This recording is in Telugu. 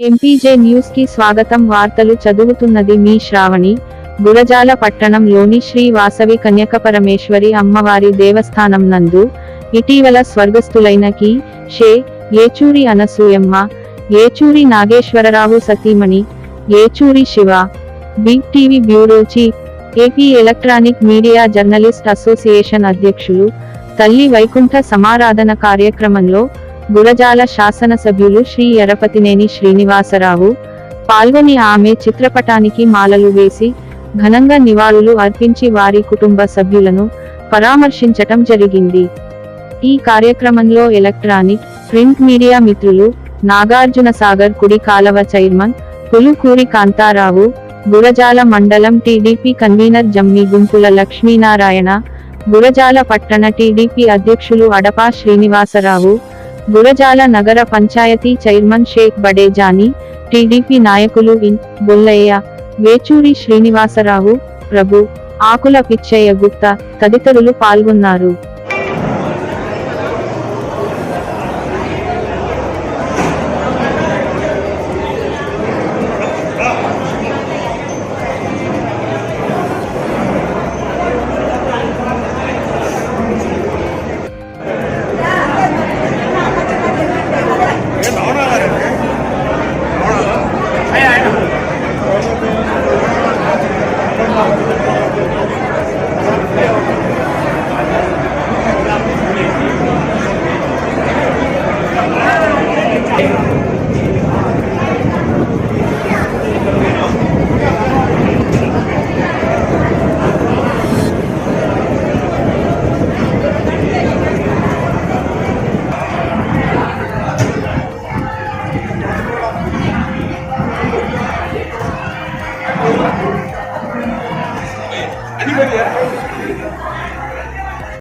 ఎంపీజే న్యూస్కి స్వాగతం. వార్తలు చదువుతున్నది మీ శ్రావణి. గురజాల పట్టణంలోని శ్రీ వాసవి కన్యకపరమేశ్వరి అమ్మవారి దేవస్థానం నందు ఇటీవల స్వర్గస్థులైన కి షే ఏచూరి అనసూయమ్మ ఏచూరి నాగేశ్వరరావు సతీమణి Yechuri Siva big TV bureau chief AP electronic media journalist association అధ్యక్షులు తల్లి వైకుంఠ సమారాధన కార్యక్రమంలో గురజాల శాసనసభ్యులు శ్రీ ఎరపతినేని శ్రీనివాసరావు. పాల్గొని ఆమె చిత్రపటానికి మాలలు వేసి ఘనంగా నివాళులు అర్పించి వారి కుటుంబ సభ్యులను పరామర్శించటం జరిగింది. ఈ కార్యక్రమంలో ఎలక్ట్రానిక్ ప్రింట్ మీడియా మిత్రులు నాగార్జున సాగర్ కుడి కాలవ చైర్మన్ పులుకూరి కాంతారావు గురజాల మండలం టీడీపీ కన్వీనర్ జమ్మి గుంపుల లక్ష్మీనారాయణ గురజాల పట్టణ టీడీపీ అధ్యక్షులు అడపా శ్రీనివాసరావు గురజాల నగర పంచాయతీ చైర్మన్ షేక్ బడేజాని టీడీపీ నాయకులు ఇన్ బొల్లయ్య వేచూరి శ్రీనివాసరావు ప్రభు ఆకుల పిచ్చయ్య గుప్తా తదితరులు పాల్గొన్నారు.